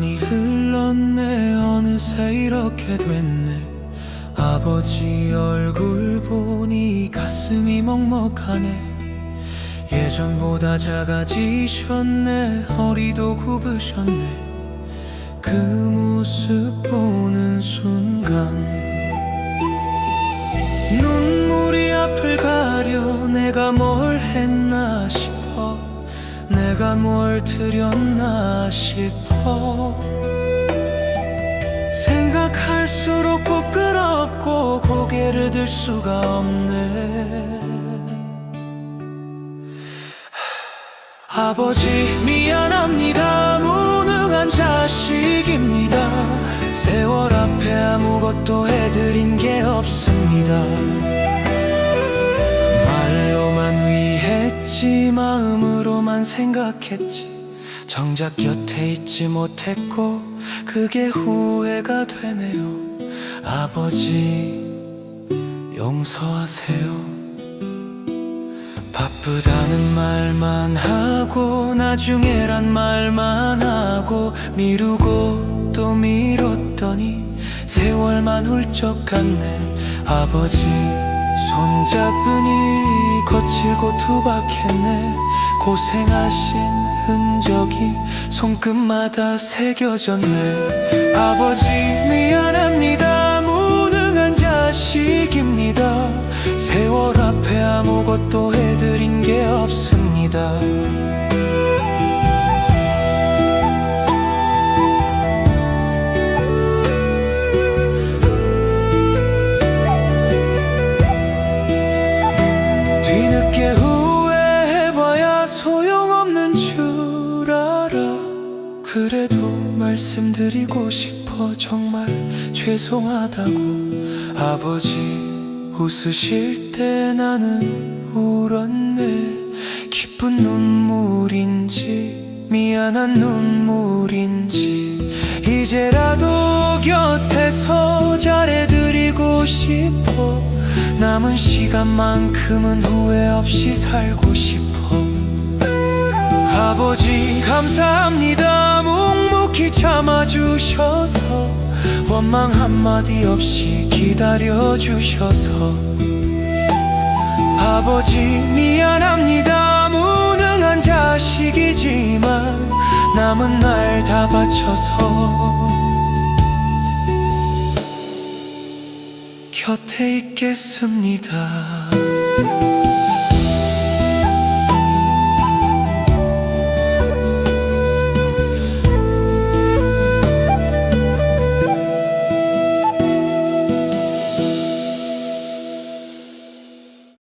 많이 흘렀네. 어느새 이렇게 됐네. 아버지 얼굴 보니 가슴이 먹먹하네. 예전보다 작아지셨네. 허리도 굽으셨네. 그 모습 보는 순간 눈물이 앞을 가려 내가 뭘 했나 드렸나 싶어. 생각할수록 부끄럽고 고개를 들 수가 없네. 아버지 미안합니다. 무능한 자식입니다. 세월 앞에 아무것도 해드린 게 없습니다. 말로만 위했지 마음으로만 생각했지 정작 곁에 있지 못했고 그게 후회가 되네요. 아버지 용서하세요. 바쁘다는 말만 하고 나중에란 말만 하고 미루고 또 미뤘더니 세월만 훌쩍 갔네. 아버지 손잡으니 거칠고 투박했네. 고생하신 흔적이 손끝마다 새겨졌네. 아버지 미안합니다. 무능한 자식입니다. 세월 앞에 아무것도 해드린 게 없습니다 그래도 말씀드리고 싶어 정말 죄송하다고. 아버지 웃으실 때 나는 울었네. 기쁜 눈물인지 미안한 눈물인지. 이제라도 곁에서 잘해드리고 싶어. 남은 시간만큼은 후회 없이 살고 싶어 아버지 감사합니다. 묵묵히 참아주셔서 원망 한마디 없이 기다려주셔서 아버지 미안합니다. 무능한 자식이지만 남은 날 다 바쳐서 곁에 있겠습니다